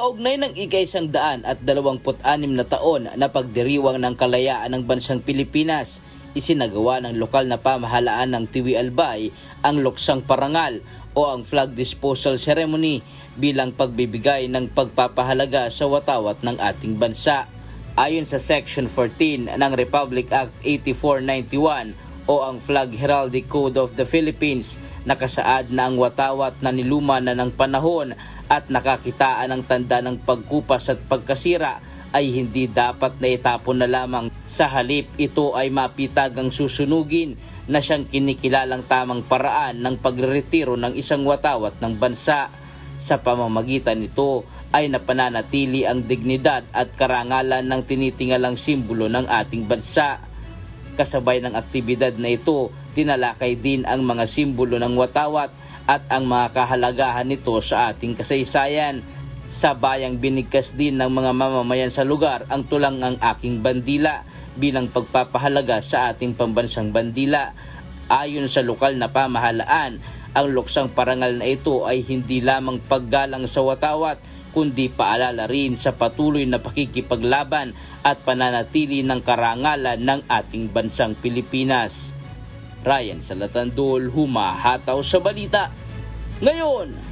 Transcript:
Kaugnay ng ika-isang daan at dalawamput anim na taon na pagdiriwang ng kalayaan ng bansang Pilipinas, isinagawa ng lokal na pamahalaan ng Tiwi Albay ang luksang parangal o ang flag disposal ceremony bilang pagbibigay ng pagpapahalaga sa watawat ng ating bansa. Ayon sa Section 14 ng Republic Act 8491 o ang Flag Heraldic Code of the Philippines, nakasaad na ang watawat na niluma na ng panahon at nakakitaan ng tanda ng pagkupas at pagkasira ay hindi dapat na itapon na lamang sa halip ito ay mapitagang susunugin na siyang kinikilalang tamang paraan ng pagreretiro ng isang watawat ng bansa. Sa pamamagitan nito ay napananatili ang dignidad at karangalan ng tinitingalang simbolo ng ating bansa. Kasabay ng aktibidad na ito, tinalakay din ang mga simbolo ng watawat at ang mga kahalagahan nito sa ating kasaysayan. Sa bayang binigkas din ng mga mamamayan sa lugar ang tulang ang aking bandila bilang pagpapahalaga sa ating pambansang bandila. Ayon sa lokal na pamahalaan, ang luksang parangal na ito ay hindi lamang paggalang sa watawat kundi paalala rin sa patuloy na pakikipaglaban at pananatili ng karangalan ng ating bansang Pilipinas. Ryan Salatandol, humahataw sa balita. Ngayon,